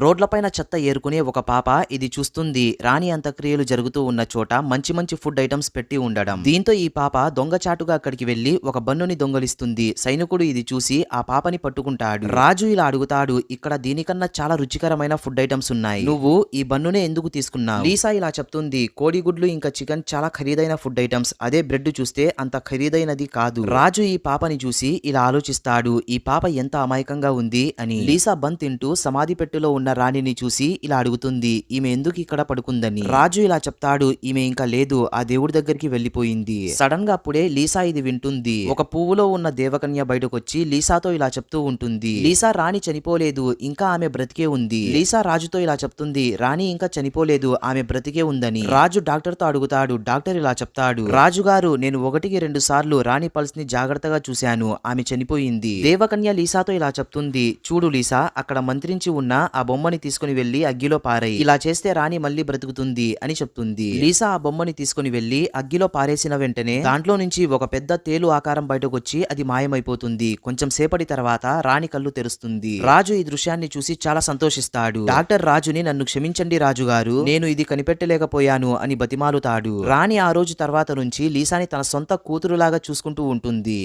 రోడ్లపైన చెత్త ఏరుకునే ఒక పాప ఇది చూస్తుంది. రాణి అంత్యక్రియలు జరుగుతూ ఉన్న చోట మంచి మంచి ఫుడ్ ఐటమ్స్ పెట్టి ఉండడం. దీంతో ఈ పాప దొంగచాటుగా అక్కడికి వెళ్ళి ఒక బన్నుని దొంగలిస్తుంది. సైనికుడు ఇది చూసి ఆ పాపని పట్టుకుంటాడు. రాజు ఇలా అడుగుతాడు ఇక్కడ దీనికన్నా చాలా రుచికరమైన ఫుడ్ ఐటమ్స్ ఉన్నాయి. నువ్వు ఈ బన్నునే ఎందుకు తీసుకున్నావు? లీసా ఇలా చెప్తుంది కోడిగుడ్లు ఇంకా చికెన్ చాలా ఖరీదైన ఫుడ్ ఐటమ్స్. అదే బ్రెడ్ చూస్తే అంత ఖరీదైనది కాదు. రాజు ఈ పాపని చూసి ఇలా ఆలోచిస్తాడు ఈ పాప ఎంత అమాయకంగా ఉంది అని. లీసా బన్ తింటూ సమాధి పెట్టెలో ఉన్న రాణిని చూసి ఇలా అడుగుతుంది ఈమె ఎందుకు ఇక్కడ పడుకుందని? రాజు ఇలా చెప్తాడు ఈమె ఇంకా లేదు ఆ దేవుడి దగ్గరికి వెళ్ళిపోయింది సడన్గా అప్పుడే లీసా ఇది వింటుంది. ఒక పువ్వులో ఉన్న దేవకన్య బయటకొచ్చి లీసాతో ఇలా చెప్తూ ఉంటుంది లీసా రాణి చనిపోలేదు ఇంకా ఆమె బ్రతికే ఉంది. లీసా రాజుతో ఇలా చెప్తుంది రాణి ఇంకా చనిపోలేదు ఆమె బ్రతికే ఉందని. రాజు డాక్టర్తో అడుగుతాడు డాక్టర్ ఇలా చెప్తాడు రాజుగారు నేను ఒకటికి రెండు సార్లు రాణి పల్స్ని జాగ్రత్తగా చూశాను ఆమె చనిపోయింది. దేవకన్య లీసాతో ఇలా చెప్తుంది చూడు లీసా అక్కడ మంత్రించి ఉన్న ఆ బొమ్మని తీసుకుని వెళ్ళి అగ్గిలో పారాయి. ఇలా చేస్తే రాణి మళ్ళీ బ్రతుకుతుంది అని చెప్తుంది. లీసా ఆ బొమ్మని తీసుకుని వెళ్ళి అగ్గిలో పారేసిన వెంటనే దాంట్లో నుంచి ఒక పెద్ద తేలు ఆకారం బయటకు వచ్చి అది మాయమైపోతుంది. కొంచెం సేపటి తర్వాత రాణి కళ్ళు తెరుస్తుంది. రాజు ఈ దృశ్యాన్ని చూసి చాలా సంతోషిస్తాడు. డాక్టర్ రాజుని నన్ను క్షమించండి రాజు గారు నేను ఇది కనిపెట్టలేకపోయాను అని బతిమాలుతాడు. రాణి ఆ రోజు తర్వాత నుంచి లీసాని తన సొంత కూతురులాగా చూసుకుంటూ ఉంటుంది.